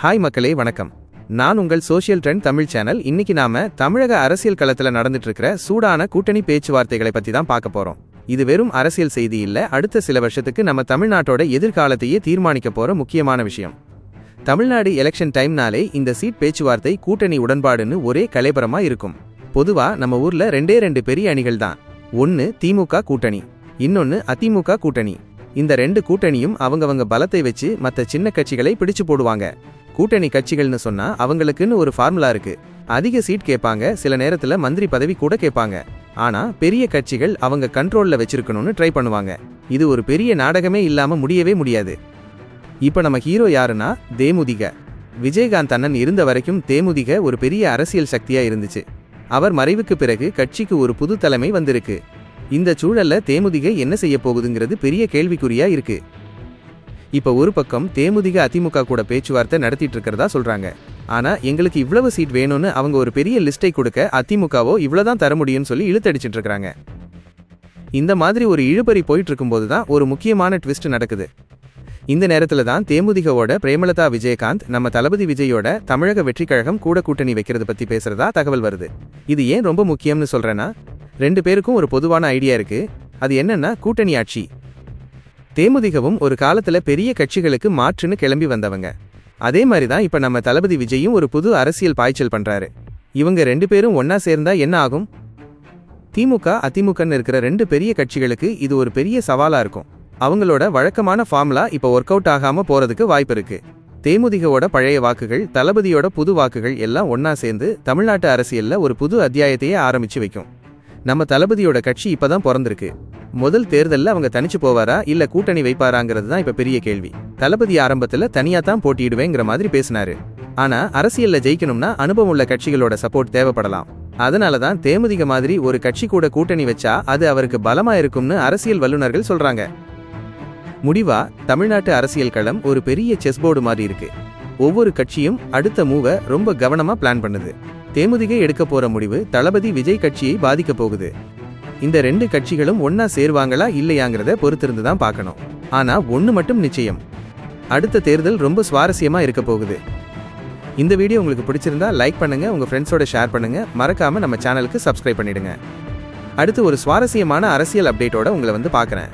Hi மக்களே வணக்கம். நான் உங்கள் சோஷியல் ட்ரெண்ட் தமிழ் சேனல் இன்னைக்கு நாம தமிழக அரசியல் களத்தில் நடந்துட்டு இருக்கிற சூடான கூட்டணி பேச்சுவார்த்தைகளை பத்தி தான் பார்க்க போறோம். இது வெறும் அரசியல் செய்தி இல்ல அடுத்த சில வருஷத்துக்கு நம்ம தமிழ்நாட்டோட எதிர்காலத்தையே தீர்மானிக்க போற முக்கியமான விஷயம். தமிழ்நாடு எலெக்ஷன் டைம்னாலே இந்த சீட் பேச்சுவார்த்தை கூட்டணி உடன்பாடுன்னு ஒரே கலைபரமா இருக்கும். பொதுவா நம்ம ஊர்ல ரெண்டே ரெண்டு பெரிய அணிகள் தான். ஒன்னு திமுக கூட்டணி இன்னொன்னு அதிமுக கூட்டணி. இந்த ரெண்டு கூட்டணியும் அவங்கவங்க பலத்தை வச்சு மற்ற சின்ன கட்சிகளை பிடிச்சு போடுவாங்க. கூட்டணி கட்சிகள்னு சொன்னா அவங்களுக்குன்னு ஒரு ஃபார்முலா இருக்கு. அதிக சீட் கேட்பாங்க சில நேரத்துல மந்திரி பதவி கூட கேட்பாங்க. ஆனா பெரிய கட்சிகள் அவங்க கண்ட்ரோல்ல வச்சிருக்கணும்னு ட்ரை பண்ணுவாங்க. இது ஒரு பெரிய நாடகமே இல்லாம முடியவே முடியாது. இப்ப நம்ம ஹீரோ யாருன்னா தேமுதிக. விஜயகாந்த் அண்ணன் இருந்த வரைக்கும் தேமுதிக ஒரு பெரிய அரசியல் சக்தியா இருந்துச்சு. அவர் மறைவுக்கு பிறகு கட்சிக்கு ஒரு புது தலைமை வந்திருக்கு. இந்த சூழல்ல தேமுதிக என்ன செய்ய போகுதுங்கிறது பெரிய கேள்விக்குறியா இருக்கு. இப்ப ஒரு பக்கம் தேமுதிக அதிமுக கூட பேச்சுவார்த்தை நடத்திட்டு இருக்கிறதா சொல்றாங்க. ஆனா எங்களுக்கு இவ்வளவு சீட் வேணும்னு அவங்க ஒரு பெரிய லிஸ்டை கொடுக்க அதிமுகவோ இவ்வளவுதான் தர முடியும்னு சொல்லி இழுத்தடிச்சிட்டு இருக்காங்க இந்த மாதிரி ஒரு இழுபறி போயிட்டு இருக்கும்போது தான் ஒரு முக்கியமான ட்விஸ்ட் நடக்குது. இந்த நேரத்துல தான் தேமுதிகவோட பிரேமலதா விஜயகாந்த் நம்ம தளபதி விஜயோட தமிழக வெற்றிக் கழகம் கூட கூட்டணி வைக்கிறது பத்தி பேசுறதா தகவல் வருது. இது ஏன் ரொம்ப முக்கியம்னு சொல்றேன்னா ரெண்டு பேருக்கும் ஒரு பொதுவான ஐடியா இருக்கு. அது என்னன்னா கூட்டணி ஆட்சி. தேமுதிகவும் ஒரு காலத்துல பெரிய கட்சிகளுக்கு மாற்றுன்னு கிளம்பி வந்தவங்க. அதே மாதிரி தான் இப்ப நம்ம தளபதி விஜயும் ஒரு புது அரசியல் பாய்ச்சல் பண்றாரு. இவங்க ரெண்டு பேரும் ஒன்னா சேர்ந்தா என்ன ஆகும்? திமுக அதிமுகன்னு இருக்கிற ரெண்டு பெரிய கட்சிகளுக்கு இது ஒரு பெரிய சவாலா இருக்கும். அவங்களோட வழக்கமான ஃபார்முலா இப்ப ஒர்க் அவுட் ஆகாம போறதுக்கு வாய்ப்பு இருக்கு. தேமுதிகவோட பழைய வாக்குகள் தளபதியோட புது வாக்குகள் எல்லாம் ஒன்னா சேர்ந்து தமிழ்நாட்டு அரசியல்ல ஒரு புது அத்தியாயத்தையே ஆரம்பிச்சு வைக்கும். நம்ம தளபதியோட கட்சி இப்பதான் பிறந்திருக்கு. முதல் தேர்தலில் அவங்க தனிச்சு போவாரா இல்ல கூட்டணி வைப்பாராங்கிறது தான் இப்ப பெரிய கேள்வி. தளபதி ஆரம்பத்துல தனியா தான் போட்டியிடுவேங்கிற மாதிரி பேசினாரு. ஆனா அரசியல்ல ஜெயிக்கணும்னா அனுபவம் உள்ள கட்சிகளோட சப்போர்ட் தேவைப்படலாம். அதனால தான் தேமுதிக மாதிரி ஒரு கட்சி கூட கூட்டணி வச்சா அது அவருக்கு பலமா இருக்கும்னு அரசியல் வல்லுநர்கள் சொல்றாங்க. முடிவா தமிழ்நாட்டு அரசியல் களம் ஒரு பெரிய செஸ் போர்டு மாதிரி இருக்கு. ஒவ்வொரு கட்சியும் அடுத்த மூவை ரொம்ப கவனமா பிளான் பண்ணுது. தேமுதிக எடுக்க போற முடிவு தளபதி விஜய் கட்சியை பாதிக்க போகுது. இந்த ரெண்டு கட்சிகளும் ஒன்னா சேருவாங்களா இல்லையாங்கிறத பொறுத்திருந்து தான் பார்க்கணும். ஆனா ஒன்று மட்டும் நிச்சயம். அடுத்த தேர்தல் ரொம்ப சுவாரஸ்யமா இருக்க போகுது. இந்த வீடியோ உங்களுக்கு பிடிச்சிருந்தா லைக் பண்ணுங்க உங்க ஃப்ரெண்ட்ஸோட ஷேர் பண்ணுங்க. மறக்காம நம்ம சேனலுக்கு சப்ஸ்கிரைப் பண்ணிடுங்க. அடுத்து ஒரு சுவாரஸ்யமான அரசியல் அப்டேட்டோட உங்களை வந்து பார்க்குறேன்.